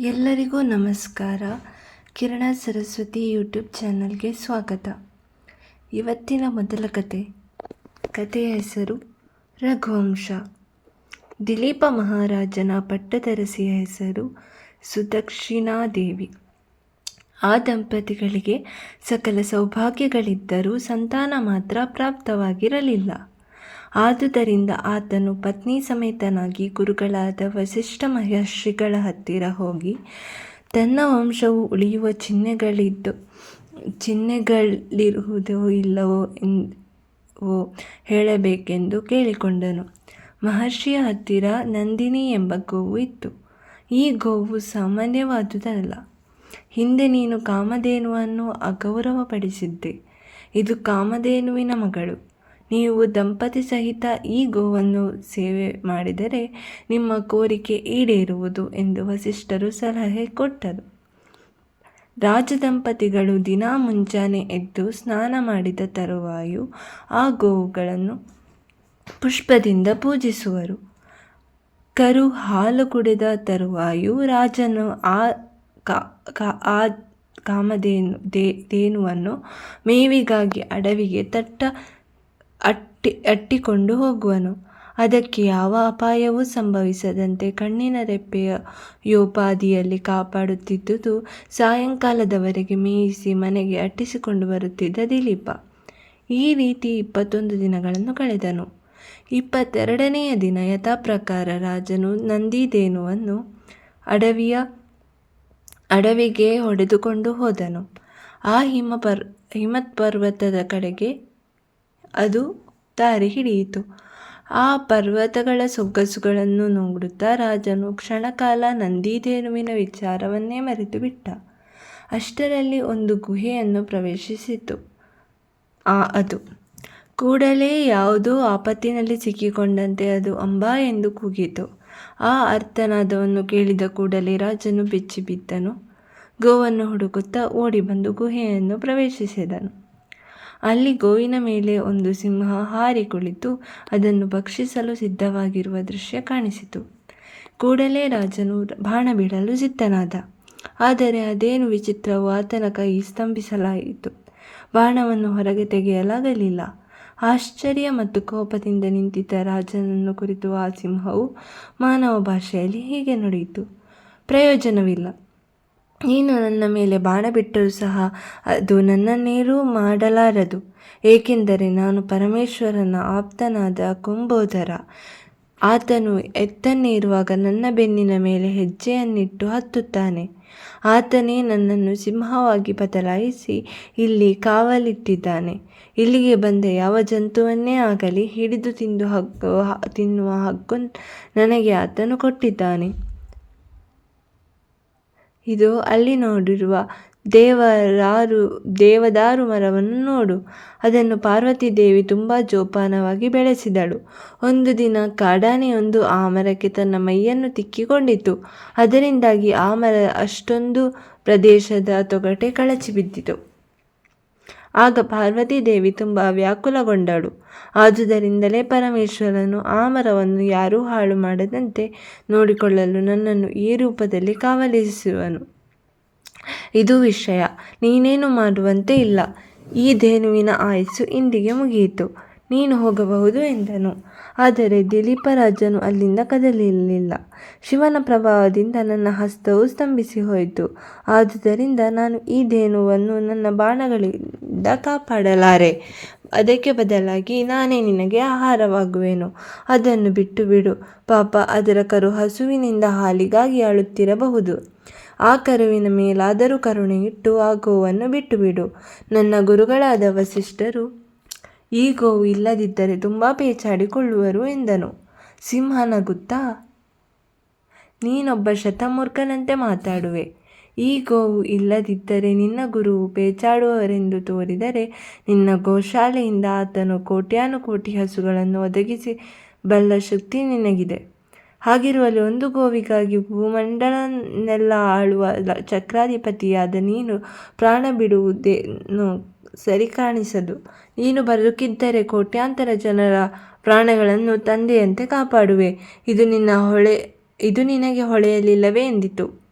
ಎಲ್ಲರಿಗೂ ನಮಸ್ಕಾರ. ಕಿರಣ ಸರಸ್ವತಿ ಯೂಟ್ಯೂಬ್ ಚಾನಲ್ಗೆ ಸ್ವಾಗತ. ಇವತ್ತಿನ ಮೊದಲ ಕತೆ. ಕಥೆಯ ಹೆಸರು ರಘುವಂಶ. ದಿಲೀಪ ಮಹಾರಾಜನ ಪಟ್ಟದರಸಿಯ ಹೆಸರು ಸುದಕ್ಷಿಣಾದೇವಿ. ಆ ದಂಪತಿಗಳಿಗೆ ಸಕಲ ಸೌಭಾಗ್ಯಗಳಿದ್ದರೂ ಸಂತಾನ ಮಾತ್ರ ಪ್ರಾಪ್ತವಾಗಿರಲಿಲ್ಲ. ಆದುದರಿಂದ ಆತನು ಪತ್ನಿ ಸಮೇತನಾಗಿ ಗುರುಗಳಾದ ವಸಿಷ್ಠ ಮಹರ್ಷಿಗಳ ಹತ್ತಿರ ಹೋಗಿ ತನ್ನ ವಂಶವು ಉಳಿಯುವ ಚಿಹ್ನೆಗಳಿದ್ದು, ಚಿಹ್ನೆಗಳಿರುವುದೋ ಇಲ್ಲವೋ ಎಂದೋ ಹೇಳಬೇಕೆಂದು ಕೇಳಿಕೊಂಡನು. ಮಹರ್ಷಿಯ ಹತ್ತಿರ ನಂದಿನಿ ಎಂಬ ಗೋವು ಇತ್ತು. ಈ ಗೋವು ಸಾಮಾನ್ಯವಾದುದಲ್ಲ. ಹಿಂದೆ ನೀನು ಕಾಮಧೇನುವನ್ನು ಅಗೌರವಪಡಿಸಿದ್ದೆ. ಇದು ಕಾಮಧೇನುವಿನ ಮಗಳು. ನೀವು ದಂಪತಿ ಸಹಿತ ಈ ಗೋವನ್ನು ಸೇವೆ ಮಾಡಿದರೆ ನಿಮ್ಮ ಕೋರಿಕೆ ಈಡೇರುವುದು ಎಂದು ವಸಿಷ್ಠರು ಸಲಹೆ ಕೊಟ್ಟರು. ರಾಜದಂಪತಿಗಳು ದಿನಾ ಮುಂಜಾನೆ ಎದ್ದು ಸ್ನಾನ ಮಾಡಿದ ತರುವಾಯು ಆ ಗೋವುಗಳನ್ನು ಪುಷ್ಪದಿಂದ ಪೂಜಿಸುವರು. ಕರು ಹಾಲು ಕುಡಿದ ತರುವಾಯು ರಾಜನು ಆ ಆ ಕಾಮಧೇನು, ದೇ ಧೇನುವನ್ನು ಮೇವಿಗಾಗಿ ಅಡವಿಗೆ ತಟ್ಟ ಅಟ್ಟಿ, ಅಟ್ಟಿಕೊಂಡು ಹೋಗುವನು. ಅದಕ್ಕೆ ಯಾವ ಅಪಾಯವೂ ಸಂಭವಿಸದಂತೆ ಕಣ್ಣಿನ ರೆಪ್ಪೆಯ ಯೋಪಾದಿಯಲ್ಲಿ ಕಾಪಾಡುತ್ತಿದ್ದುದು ಸಾಯಂಕಾಲದವರೆಗೆ ಮೇಯಿಸಿ ಮನೆಗೆ ಅಟ್ಟಿಸಿಕೊಂಡು ಬರುತ್ತಿದ್ದ ದಿಲೀಪ. ಈ ರೀತಿ ಇಪ್ಪತ್ತೊಂದು ದಿನಗಳನ್ನು ಕಳೆದನು. ಇಪ್ಪತ್ತೆರಡನೆಯ ದಿನ ಯಥಾಪ್ರಕಾರ ರಾಜನು ನಂದಿದೇನುವನ್ನು ಅಡವಿಯ, ಅಡವಿಗೆ ಹೊಡೆದುಕೊಂಡು ಹೋದನು. ಆ ಹಿಮ ಪರ್ ಹಿಮತ್ ಪರ್ವತದ ಕಡೆಗೆ ಅದು ದಾರಿ ಹಿಡಿಯಿತು. ಆ ಪರ್ವತಗಳ ಸೊಗ್ಗಸುಗಳನ್ನು ನೋಡುತ್ತಾ ರಾಜನು ಕ್ಷಣಕಾಲ ನಂದಿದೇನುವಿನ ವಿಚಾರವನ್ನೇ ಮರೆತು ಬಿಟ್ಟ ಅಷ್ಟರಲ್ಲಿ ಒಂದು ಗುಹೆಯನ್ನು ಪ್ರವೇಶಿಸಿತು. ಆ, ಅದು. ಕೂಡಲೇ ಯಾವುದೋ ಆಪತ್ತಿನಲ್ಲಿ ಸಿಕ್ಕಿಕೊಂಡಂತೆ ಅದು ಅಂಬಾ ಎಂದು ಕೂಗಿತು. ಆ ಅರ್ಥನಾದವನ್ನು ಕೇಳಿದ ಕೂಡಲೇ ರಾಜನು ಬೆಚ್ಚಿಬಿದ್ದನು. ಗೋವನ್ನು ಹುಡುಕುತ್ತಾ ಓಡಿ ಬಂದು ಗುಹೆಯನ್ನು ಪ್ರವೇಶಿಸಿದನು. ಅಲ್ಲಿ ಗೋವಿನ ಮೇಲೆ ಒಂದು ಸಿಂಹ ಹಾರಿ ಕುಳಿತು ಅದನ್ನು ಭಕ್ಷಿಸಲು ಸಿದ್ಧವಾಗಿರುವ ದೃಶ್ಯ ಕಾಣಿಸಿತು. ಕೂಡಲೇ ರಾಜನು ಬಾಣ ಬಿಡಲು ಸಿದ್ಧನಾದ. ಆದರೆ ಅದೇನು ವಿಚಿತ್ರವು ಆತನ ಕೈ ಸ್ತಂಭಿಸಲಾಯಿತು. ಬಾಣವನ್ನು ಹೊರಗೆ ತೆಗೆಯಲಾಗಲಿಲ್ಲ. ಆಶ್ಚರ್ಯ ಮತ್ತು ಕೋಪದಿಂದ ನಿಂತಿದ್ದ ರಾಜನನ್ನು ಕುರಿತು ಆ ಸಿಂಹವು ಮಾನವ ಭಾಷೆಯಲ್ಲಿ ಹೀಗೆ ನುಡಿಯಿತು. ಪ್ರಯೋಜನವಿಲ್ಲ. ನೀನು ನನ್ನ ಮೇಲೆ ಬಾಣ ಬಿಟ್ಟರೂ ಸಹ ಅದು ನನ್ನನ್ನೇರೂ ಮಾಡಲಾರದು. ಏಕೆಂದರೆ ನಾನು ಪರಮೇಶ್ವರನ ಆಪ್ತನಾದ ಕುಂಬೋದರ ಆತನು ಎತ್ತನ್ನೇರುವಾಗ ನನ್ನ ಬೆನ್ನಿನ ಮೇಲೆ ಹೆಜ್ಜೆಯನ್ನಿಟ್ಟು ಹತ್ತುತ್ತಾನೆ. ಆತನೇ ನನ್ನನ್ನು ಸಿಂಹವಾಗಿ ಬದಲಾಯಿಸಿ ಇಲ್ಲಿ ಕಾವಲಿಟ್ಟಿದ್ದಾನೆ. ಇಲ್ಲಿಗೆ ಬಂದ ಯಾವ ಜಂತುವನ್ನೇ ಆಗಲಿ ಹಿಡಿದು ತಿಂದು ಹಗ್ಗು, ತಿನ್ನುವ ಹಗ್ಗು ನನಗೆ ಆತನು ಕೊಟ್ಟಿದ್ದಾನೆ. ಇದು ಅಲ್ಲಿ ನೋಡಿರುವ ದೇವರಾರು, ದೇವದಾರು ಮರವನ್ನು ನೋಡು. ಅದನ್ನು ಪಾರ್ವತಿ ದೇವಿ ತುಂಬ ಜೋಪಾನವಾಗಿ ಬೆಳೆಸಿದಳು. ಒಂದು ದಿನ ಕಾಡಾನೆಯೊಂದು ಆ ಮರಕ್ಕೆ ತನ್ನ ಮೈಯನ್ನು ತಿಕ್ಕಿಕೊಂಡಿತು. ಅದರಿಂದಾಗಿ ಆ ಮರ ಅಷ್ಟೊಂದು ಪ್ರದೇಶದ ತೊಗಟೆ ಕಳಚಿ ಬಿದ್ದಿತು ಆಗ ಪಾರ್ವತೀದೇವಿ ತುಂಬ ವ್ಯಾಕುಲಗೊಂಡಳು. ಆದುದರಿಂದಲೇ ಪರಮೇಶ್ವರನು ಆ ಮರವನ್ನು ಯಾರೂ ಹಾಳು ಮಾಡದಂತೆ ನೋಡಿಕೊಳ್ಳಲು ನನ್ನನ್ನು ಈ ರೂಪದಲ್ಲಿ ಕಾವಲಿಸುವನು. ಇದು ವಿಷಯ. ನೀನೇನು ಮಾಡುವಂತೆ ಇಲ್ಲ. ಈ ಧೇನುವಿನ ಆಯಸ್ಸು ಇಂದಿಗೆ ಮುಗಿಯಿತು. ನೀನು ಹೋಗಬಹುದು ಎಂದನು. ಆದರೆ ದಿಲೀಪರಾಜನು ಅಲ್ಲಿಂದ ಕದಲಿರಲಿಲ್ಲ. ಶಿವನ ಪ್ರಭಾವದಿಂದ ನನ್ನ ಹಸ್ತವು ಸ್ತಂಭಿಸಿ ಹೋಯಿತು. ಆದುದರಿಂದ ನಾನು ಈ ಧೇನುವನ್ನು ನನ್ನ ಬಾಣಗಳಿಂದ ಕಾಪಾಡಲಾರೆ. ಅದಕ್ಕೆ ಬದಲಾಗಿ ನಾನೇ ನಿನಗೆ ಆಹಾರವಾಗುವೆನು. ಅದನ್ನು ಬಿಟ್ಟು ಬಿಡು ಪಾಪ, ಅದರ ಕರು ಹಸುವಿನಿಂದ ಹಾಲಿಗಾಗಿ ಅಳುತ್ತಿರಬಹುದು. ಆ ಕರುವಿನ ಮೇಲಾದರೂ ಕರುಣೆಯಿಟ್ಟು ಆ ಗೋವನ್ನು ಬಿಟ್ಟು ಬಿಡು ನನ್ನ ಗುರುಗಳಾದ ವಸಿಷ್ಠರು ಈ ಗೋವು ಇಲ್ಲದಿದ್ದರೆ ತುಂಬ ಪೇಚಾಡಿಕೊಳ್ಳುವರು ಎಂದನು. ಸಿಂಹ ನಗುತ್ತಾ ನೀನೊಬ್ಬ ಶತಮೂರ್ಖನಂತೆ ಮಾತಾಡುವೆ. ಈ ಗೋವು ಇಲ್ಲದಿದ್ದರೆ ನಿನ್ನ ಗುರುವು ಪೇಚಾಡುವವರೆಂದು ತೋರಿದರೆ ನಿನ್ನ ಗೋಶಾಲೆಯಿಂದ ಆತನು ಕೋಟ್ಯಾನುಕೋಟಿ ಹಸುಗಳನ್ನು ಒದಗಿಸಿ ಬಲ್ಲ ಶಕ್ತಿ ನಿನಗಿದೆ. ಹಾಗಿರುವಲ್ಲಿ ಒಂದು ಗೋವಿಗಾಗಿ ಭೂಮಂಡಲನ್ನೆಲ್ಲ ಆಳುವ ಚಕ್ರಾಧಿಪತಿಯಾದ ನೀನು ಪ್ರಾಣ ಬಿಡುವುದೇನು? ಸರಿ ಕಾಣಿಸದು ನೀನು ಬದುಕಿದ್ದರೆ ಕೋಟ್ಯಾಂತರ ಜನರ ಪ್ರಾಣಗಳನ್ನು ತಂದೆಯಂತೆ ಕಾಪಾಡುವೆ. ಇದು ನಿನ್ನ ಹೊಳೆ, ಇದು ನಿನಗೆ ಹೊಳೆಯಲಿಲ್ಲವೇ ಎಂದಿತು.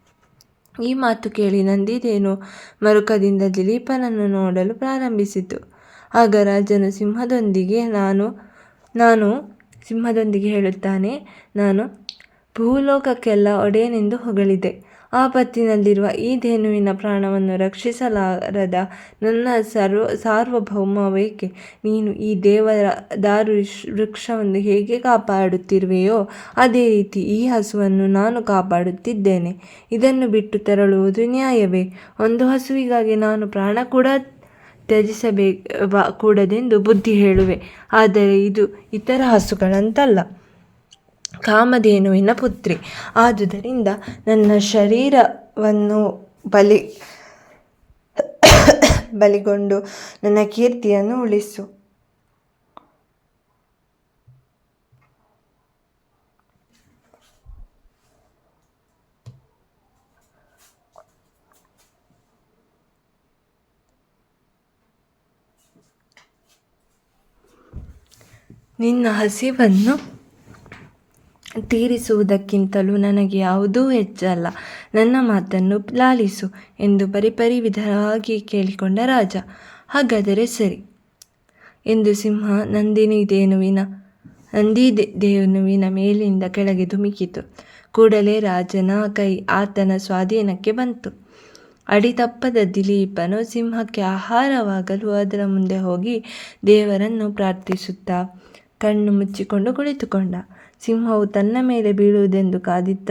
ಈ ಮಾತು ಕೇಳಿ ನಂದಿದೇನು ಮರುಕದಿಂದ ದಿಲೀಪನನ್ನು ನೋಡಲು ಪ್ರಾರಂಭಿಸಿತು. ಆಗ ರಾಜನು ಸಿಂಹದೊಂದಿಗೆ, ನಾನು ನಾನು, ಸಿಂಹದೊಂದಿಗೆ ಹೇಳುತ್ತಾನೆ, ನಾನು ಭೂಲೋಕಕ್ಕೆಲ್ಲ ಒಡೆಯನೆಂದು ಹೊಗಳಿದೆ. ಆಪತ್ತಿನಲ್ಲಿರುವ ಈ ಧೇನುವಿನ ಪ್ರಾಣವನ್ನು ರಕ್ಷಿಸಲಾರದ ನನ್ನ ಸರ್ವ, ಸಾರ್ವಭೌಮವೇಕೆ? ನೀನು ಈ ದೇವರ ದಾರು ವೃಕ್ಷವನ್ನು ಹೇಗೆ ಕಾಪಾಡುತ್ತಿರುವೆಯೋ ಅದೇ ರೀತಿ ಈ ಹಸುವನ್ನು ನಾನು ಕಾಪಾಡುತ್ತಿದ್ದೇನೆ. ಇದನ್ನು ಬಿಟ್ಟು ತೆರಳುವುದು ನ್ಯಾಯವೇ? ಒಂದು ಹಸುವಿಗಾಗಿ ನಾನು ಪ್ರಾಣ ಕೂಡ ತ್ಯಜಿಸಬೇ ಕೂಡದೆಂದು ಬುದ್ಧಿ ಹೇಳುವೆ. ಆದರೆ ಇದು ಇತರ ಹಸುಗಳಂತಲ್ಲ. ಕಾಮಧೇನುವಿನ ಪುತ್ರಿ. ಆದುದರಿಂದ ನನ್ನ ಶರೀರವನ್ನು ಬಲಿ ಬಲಿಗೊಂಡು ನನ್ನ ಕೀರ್ತಿಯನ್ನು ಉಳಿಸು. ನಿನ್ನ ಹಸಿವನ್ನು ತೀರಿಸುವುದಕ್ಕಿಂತಲೂ ನನಗೆ ಯಾವುದೂ ಹೆಚ್ಚಲ್ಲ. ನನ್ನ ಮಾತನ್ನು ಲಾಲಿಸು ಎಂದು ಪರಿಪರಿ ವಿಧವಾಗಿ ಕೇಳಿಕೊಂಡ ರಾಜ. ಹಾಗಾದರೆ ಸರಿ. ಎಂದು ಸಿಂಹ ನಂದಿನಿ ದೇನುವಿನ, ನಂದಿ ದೇನುವಿನ ಮೇಲಿಂದ ಕೆಳಗೆ ಧುಮುಕಿತು. ಕೂಡಲೇ ರಾಜನ ಕೈ ಆತನ ಸ್ವಾಧೀನಕ್ಕೆ ಬಂತು. ಅಡಿತಪ್ಪದ ದಿಲೀಪನು ಸಿಂಹಕ್ಕೆ ಆಹಾರವಾಗಲು ಅದರ ಮುಂದೆ ಹೋಗಿ ದೇವರನ್ನು ಪ್ರಾರ್ಥಿಸುತ್ತಾ ಕಣ್ಣು ಮುಚ್ಚಿಕೊಂಡು ಕುಳಿತುಕೊಂಡ. ಸಿಂಹವು ತನ್ನ ಮೇಲೆ ಬೀಳುವುದೆಂದು ಕಾದಿದ್ದ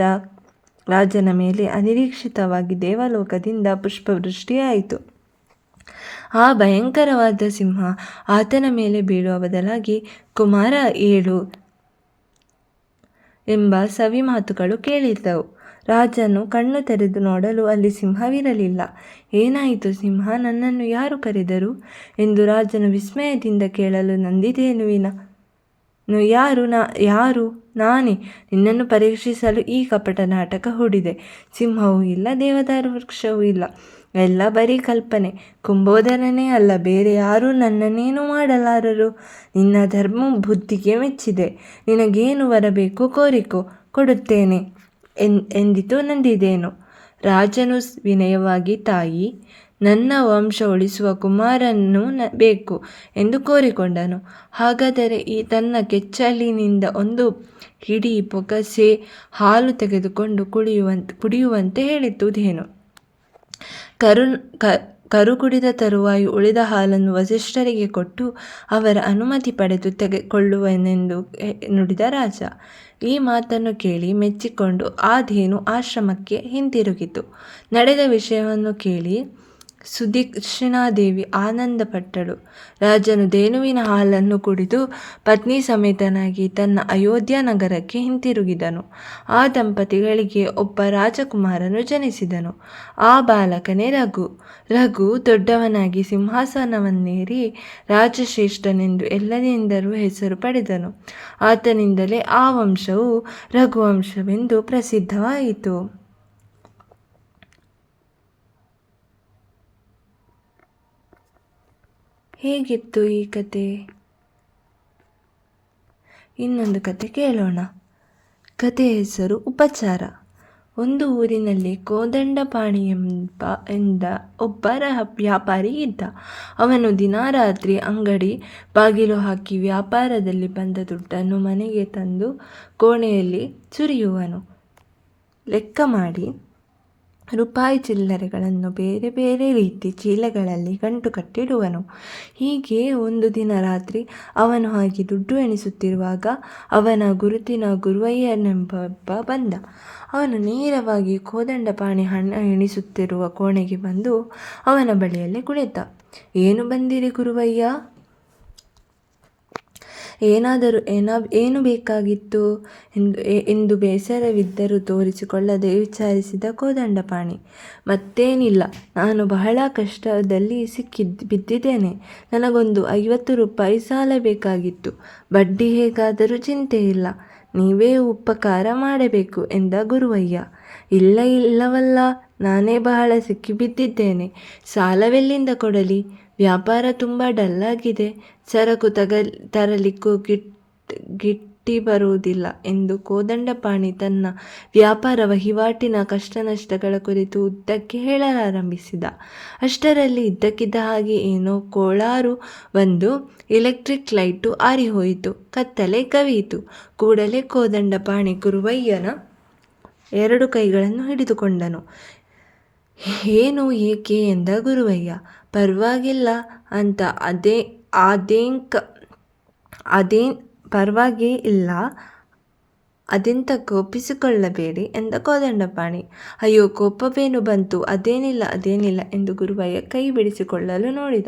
ರಾಜನ ಮೇಲೆ ಅನಿರೀಕ್ಷಿತವಾಗಿ ದೇವಲೋಕದಿಂದ ಪುಷ್ಪವೃಷ್ಟಿಯಾಯಿತು. ಆ ಭಯಂಕರವಾದ ಸಿಂಹ ಆತನ ಮೇಲೆ ಬೀಳುವ ಬದಲಾಗಿ ಕುಮಾರ, ಏಳು ಎಂಬ ಸವಿ ಮಾತುಗಳು ಕೇಳಿದ್ದವು. ರಾಜನು ಕಣ್ಣು ತೆರೆದು ನೋಡಲು ಅಲ್ಲಿ ಸಿಂಹವಿರಲಿಲ್ಲ. ಏನಾಯಿತು ಸಿಂಹ, ನನ್ನನ್ನು ಯಾರು ಕರೆದರು? ಎಂದು ರಾಜನು ವಿಸ್ಮಯದಿಂದ ಕೇಳಲು ನಂದಿದೇನುವಿನ ಯಾರು ನಾ, ಯಾರು ನಾನೇ? ನಿನ್ನನ್ನು ಪರೀಕ್ಷಿಸಲು ಈ ಕಪಟ ನಾಟಕ ಹೂಡಿದೆ. ಸಿಂಹವೂ ಇಲ್ಲ, ದೇವದಾರ ವೃಕ್ಷವೂ ಇಲ್ಲ. ಎಲ್ಲ ಬರೀ ಕಲ್ಪನೆ. ಕುಂಬೋದರನೇ ಅಲ್ಲ, ಬೇರೆ ಯಾರೂ ನನ್ನನ್ನೇನು ಮಾಡಲಾರರು. ನಿನ್ನ ಧರ್ಮ ಬುದ್ಧಿಗೆ ಮೆಚ್ಚಿದೆ. ನಿನಗೇನು ಬರಬೇಕು ಕೋರಿಕೋ, ಕೊಡುತ್ತೇನೆ ಎಂದಿತು ನಂದಿದೇನು. ರಾಜನು ವಿನಯವಾಗಿ, ತಾಯಿ ನನ್ನ ವಂಶ ಉಳಿಸುವ ಕುಮಾರನ್ನು ಬೇಕು ಎಂದು ಕೋರಿಕೊಂಡನು. ಹಾಗಾದರೆ ಈ ತನ್ನ ಕೆಚ್ಚಲಿನಿಂದ ಒಂದು ಹಿಡಿ ಪೊಗಸೆ ಹಾಲು ತೆಗೆದುಕೊಂಡು ಕುಡಿಯುವಂತೆ ಕುಡಿಯುವಂತೆ ಹೇಳಿತು ಧೇನು ಕರು ಕರು ಕುಡಿದ ತರುವಾಯ ಉಳಿದ ಹಾಲನ್ನು ವಸಿಷ್ಠರಿಗೆ ಕೊಟ್ಟು ಅವರ ಅನುಮತಿ ಪಡೆದು ತೆಗೆದುಕೊಳ್ಳುವನೆಂದು ನುಡಿದ ರಾಜ. ಈ ಮಾತನ್ನು ಕೇಳಿ ಮೆಚ್ಚಿಕೊಂಡು ಆ ಧೇನು ಆಶ್ರಮಕ್ಕೆ ಹಿಂತಿರುಗಿತು. ನಡೆದ ವಿಷಯವನ್ನು ಕೇಳಿ ಸುದೀಕ್ಷಿಣಾದೇವಿ ಆನಂದಪಟ್ಟಳು. ರಾಜನು ಧೇನುವಿನ ಹಾಲನ್ನು ಕುಡಿದು ಪತ್ನಿ ಸಮೇತನಾಗಿ ತನ್ನ ಅಯೋಧ್ಯ ನಗರಕ್ಕೆ ಹಿಂತಿರುಗಿದನು. ಆ ದಂಪತಿಗಳಿಗೆ ಒಬ್ಬ ರಾಜಕುಮಾರನು ಜನಿಸಿದನು. ಆ ಬಾಲಕನೇ ರಘು. ರಘು ದೊಡ್ಡವನಾಗಿ ಸಿಂಹಾಸನವನ್ನೇರಿ ರಾಜಶ್ರೇಷ್ಠನೆಂದು ಎಲ್ಲರಿಂದಲೂ ಹೆಸರು ಪಡೆದನು. ಆತನಿಂದಲೇ ಆ ವಂಶವು ರಘುವಂಶವೆಂದು ಪ್ರಸಿದ್ಧವಾಯಿತು. ಹೇಗಿತ್ತು ಈ ಕತೆ? ಇನ್ನೊಂದು ಕತೆ ಕೇಳೋಣ. ಕತೆ ಹೆಸರು ಉಪಚಾರ. ಒಂದು ಊರಿನಲ್ಲಿ ಕೋದಂಡಪಾಣಿ ಎಂಬ, ಎಂದ ಒಬ್ಬ ವ್ಯಾಪಾರಿ ಇದ್ದ. ಅವನು ದಿನಾರಾತ್ರಿ ಅಂಗಡಿ ಬಾಗಿಲು ಹಾಕಿ ವ್ಯಾಪಾರದಲ್ಲಿ ಬಂದ ದುಡ್ಡನ್ನು ಮನೆಗೆ ತಂದು ಕೋಣೆಯಲ್ಲಿ ಚುರಿಯುವನು ಲೆಕ್ಕ ಮಾಡಿ. ರೂಪಾಯಿ ಚಿಲ್ಲರೆಗಳನ್ನು ಬೇರೆ ಬೇರೆ ರೀತಿ ಚೀಲಗಳಲ್ಲಿ ಗಂಟು ಕಟ್ಟಿಡುವನು. ಹೀಗೆ ಒಂದು ದಿನ ರಾತ್ರಿ ಅವನು ಹಾಗೆ ದುಡ್ಡು ಎಣಿಸುತ್ತಿರುವಾಗ ಅವನ ಗುರುತಿನ ಗುರುವಯ್ಯನೆಂಬ ಬಂದ. ಅವನು ನೇರವಾಗಿ ಕೋದಂಡಪಾಣಿ ಹಣ ಎಣಿಸುತ್ತಿರುವ ಕೋಣೆಗೆ ಬಂದು ಅವನ ಬಳಿಯಲ್ಲಿ ಕುಳಿತ ಏನು ಬಂದಿರಿ ಗುರುವಯ್ಯ? ಏನಾದರೂ ಏನ, ಏನು ಬೇಕಾಗಿತ್ತು ಎಂದು ಎಂದು ಬೇಸರವಿದ್ದರೂ ತೋರಿಸಿಕೊಳ್ಳದೆ ವಿಚಾರಿಸಿದ ಕೋದಂಡಪಾಣಿ, ಮತ್ತೇನಿಲ್ಲ, ನಾನು ಬಹಳ ಕಷ್ಟದಲ್ಲಿ ಸಿಕ್ಕಿದ್ದು ಬಿದ್ದಿದ್ದೇನೆ, ನನಗೊಂದು ಐವತ್ತು ರೂಪಾಯಿ ಸಾಲ ಬೇಕಾಗಿತ್ತು, ಬಡ್ಡಿ ಹೇಗಾದರೂ ಚಿಂತೆ ಇಲ್ಲ, ನೀವೇ ಉಪಕಾರ ಮಾಡಬೇಕು ಎಂದ ಗುರುವಯ್ಯ, ಇಲ್ಲ, ಇಲ್ಲವಲ್ಲ, ನಾನೇ ಬಹಳ ಸಿಕ್ಕಿ ಬಿದ್ದಿದ್ದೇನೆ ಸಾಲವೆಲ್ಲಿಂದ ಕೊಡಲಿ? ವ್ಯಾಪಾರ ತುಂಬ ಡಲ್ಲಾಗಿದೆ ಸರಕು ತಗ ತರಲಿಕ್ಕೂ ಗಿಟ್, ಗಿಟ್ಟಿ ಬರುವುದಿಲ್ಲ ಎಂದು ಕೋದಂಡಪಾಣಿ ತನ್ನ ವ್ಯಾಪಾರ ವಹಿವಾಟಿನ ಕಷ್ಟನಷ್ಟಗಳ ಕುರಿತು ಉದ್ದಕ್ಕೆ ಹೇಳಲಾರಂಭಿಸಿದ. ಅಷ್ಟರಲ್ಲಿ ಇದ್ದಕ್ಕಿದ್ದ ಹಾಗೆ ಏನೋ ಕೋಳಾರು ಒಂದು ಎಲೆಕ್ಟ್ರಿಕ್ ಲೈಟು ಆರಿಹೋಯಿತು. ಕತ್ತಲೆ ಕವಿಯಿತು. ಕೂಡಲೇ ಕೋದಂಡಪಾಣಿ ಗುರುವಯ್ಯನ ಎರಡು ಕೈಗಳನ್ನು ಹಿಡಿದುಕೊಂಡನು. ಏನು ಏಕೆ ಎಂದ ಗುರುವಯ್ಯ? ಪರವಾಗಿಲ್ಲ ಅಂತ ಅದೇ ಅದೇಂಕ ಅದೇನ್ ಪರವಾಗಿ ಇಲ್ಲ. ಅದೆಂತ ಕೋಪಿಸಿಕೊಳ್ಳಬೇಡಿ ಎಂದ ಕೋದಂಡಪಾಣಿ. ಅಯ್ಯೋ, ಕೋಪವೇನು ಬಂತು? ಅದೇನಿಲ್ಲ ಅದೇನಿಲ್ಲ ಎಂದು ಗುರುವಯ್ಯ ಕೈ ಬಿಡಿಸಿಕೊಳ್ಳಲು ನೋಡಿದ.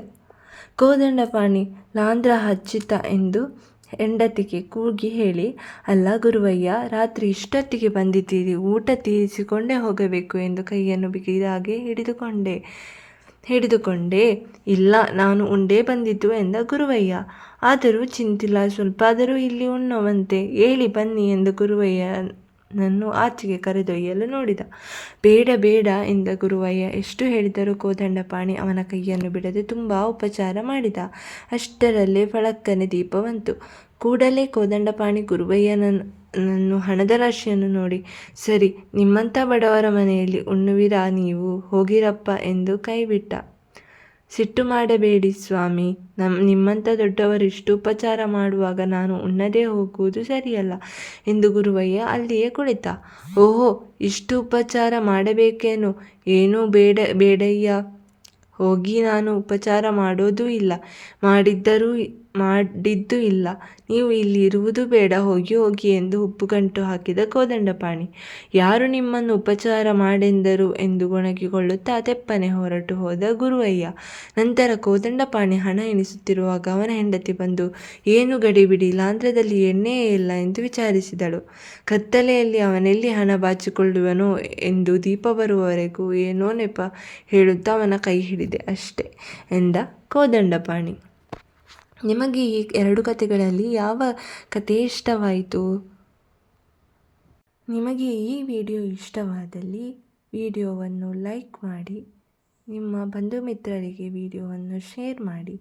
ಕೋದಂಡಪಾಣಿ ಲಾಂದ್ರ ಹಚ್ಚಿತ ಎಂದು ಹೆಂಡತಿಗೆ ಕೂಗಿ ಹೇಳಿ, ಅಲ್ಲ ಗುರುವಯ್ಯ, ರಾತ್ರಿ ಇಷ್ಟೊತ್ತಿಗೆ ಬಂದಿದ್ದೀರಿ, ಊಟ ತೀರಿಸಿಕೊಂಡೇ ಹೋಗಬೇಕು ಎಂದು ಕೈಯನ್ನು ಬಿಗಿದಾಗೆ ಹಿಡಿದುಕೊಂಡೆ. ಹಿಡಿದುಕೊಂಡೆ, ಇಲ್ಲ, ನಾನು ಉಂಡೇ ಬಂದಿದ್ದು ಎಂದ ಗುರುವಯ್ಯ. ಆದರೂ ಚಿಂತಿಲ್ಲ ಸ್ವಲ್ಪ ಆದರೂ ಇಲ್ಲಿ ಉಣ್ಣವಂತೆ, ಹೇಳಿ ಬನ್ನಿ ಎಂದು ಗುರುವಯ್ಯನನ್ನು ಆಚೆಗೆ ಕರೆದೊಯ್ಯಲು ನೋಡಿದ. ಬೇಡ ಬೇಡ ಎಂದ ಗುರುವಯ್ಯ. ಎಷ್ಟು ಹೇಳಿದರೂ ಕೋದಂಡಪಾಣಿ ಅವನ ಕೈಯನ್ನು ಬಿಡದೆ ತುಂಬ ಉಪಚಾರ ಮಾಡಿದ. ಅಷ್ಟರಲ್ಲೇ ಫಳಕ್ಕನೆ ದೀಪ ಬಂತು. ಕೂಡಲೇ ಕೋದಂಡಪಾಣಿ ಗುರುವಯ್ಯನನ್ನು ಹಣದ ರಾಶಿಯನ್ನು ನೋಡಿ, ಸರಿ ನಿಮ್ಮಂಥ ಬಡವರ ಮನೆಯಲ್ಲಿ ಉಣ್ಣುವಿರಾ ನೀವು? ಹೋಗಿರಪ್ಪ ಎಂದು ಕೈಬಿಟ್ಟ. ಸಿಟ್ಟು ಮಾಡಬೇಡಿ ಸ್ವಾಮಿ. ನಮ್ಮ ನಿಮ್ಮಂಥ ದೊಡ್ಡವರು ಇಷ್ಟು ಉಪಚಾರ ಮಾಡುವಾಗ ನಾನು ಉಣ್ಣದೇ ಹೋಗುವುದು ಸರಿಯಲ್ಲ. ಎಂದು ಗುರುವಯ್ಯ ಅಲ್ಲಿಯೇ ಕುಳಿತ. ಓಹೋ, ಇಷ್ಟು ಉಪಚಾರ ಮಾಡಬೇಕೇನು? ಏನೂ ಬೇಡ, ಬೇಡಯ್ಯ. ಹೋಗಿ ನಾನು ಉಪಚಾರ ಮಾಡೋದೂ ಇಲ್ಲ. ಮಾಡಿದ್ದರೂ ಮಾಡಿದ್ದೂ ಇಲ್ಲ. ನೀವು ಇಲ್ಲಿ ಇರುವುದು ಬೇಡ, ಹೋಗಿ ಹೋಗಿ ಎಂದು ಉಪ್ಪುಗಂಟು ಹಾಕಿದ ಕೋದಂಡಪಾಣಿ ಯಾರು ನಿಮ್ಮನ್ನು ಉಪಚಾರ ಮಾಡೆಂದರು ಎಂದು ಗೊಣಗಿಕೊಳ್ಳುತ್ತಾ ತೆಪ್ಪನೆ ಹೊರಟು ಹೋದ ಗುರುವಯ್ಯ. ನಂತರ ಕೋದಂಡಪಾಣಿ ಹಣ ಎಣಿಸುತ್ತಿರುವಾಗ ಅವನ ಹೆಂಡತಿ ಬಂದು, ಏನು ಗಡಿಬಿಡಿ ಲಾಂಧ್ರದಲ್ಲಿ ಎಣ್ಣೆಯೇ ಇಲ್ಲ ಎಂದು ವಿಚಾರಿಸಿದಳು. ಕತ್ತಲೆಯಲ್ಲಿ ಅವನೆಲ್ಲಿ ಹಣ ಬಾಚಿಕೊಳ್ಳುವನೋ ಎಂದು ದೀಪ ಬರುವವರೆಗೂ ಏನೋ ನೆಪ ಹೇಳುತ್ತಾ ಅವನ ಕೈ ಹಿಡಿದೆ ಅಷ್ಟೆ ಎಂದ ಕೋದಂಡಪಾಣಿ ನಿಮಗೆ ಈ ಎರಡು ಕಥೆಗಳಲ್ಲಿ ಯಾವ ಕತೆ ಇಷ್ಟವಾಯಿತು? ನಿಮಗೆ ಈ ವಿಡಿಯೋ ಇಷ್ಟವಾದಲ್ಲಿ ವಿಡಿಯೋವನ್ನು ಲೈಕ್ ಮಾಡಿ, ನಿಮ್ಮ ಬಂಧು ಮಿತ್ರರಿಗೆ ವಿಡಿಯೋವನ್ನು ಶೇರ್ ಮಾಡಿ.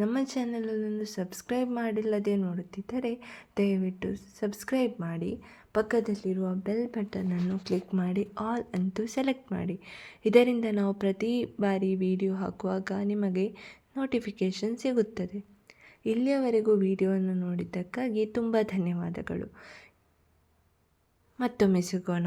ನಮ್ಮ ಚಾನಲನ್ನು ಸಬ್ಸ್ಕ್ರೈಬ್ ಮಾಡಿಲ್ಲದೆ ನೋಡುತ್ತಿದ್ದರೆ ದಯವಿಟ್ಟು ಸಬ್ಸ್ಕ್ರೈಬ್ ಮಾಡಿ. ಪಕ್ಕದಲ್ಲಿರುವ ಬೆಲ್ ಬಟನನ್ನು ಕ್ಲಿಕ್ ಮಾಡಿ, ಆಲ್ ಅಂತೂ ಸೆಲೆಕ್ಟ್ ಮಾಡಿ. ಇದರಿಂದ ನಾವು ಪ್ರತಿ ಬಾರಿ ವಿಡಿಯೋ ಹಾಕುವಾಗ ನಿಮಗೆ ನೋಟಿಫಿಕೇಷನ್ ಸಿಗುತ್ತದೆ. ಇಲ್ಲಿಯವರೆಗೂ ವಿಡಿಯೋವನ್ನು ನೋಡಿದ್ದಕ್ಕಾಗಿ ತುಂಬ ಧನ್ಯವಾದಗಳು. ಮತ್ತೊಮ್ಮೆ ಸಿಗೋಣ.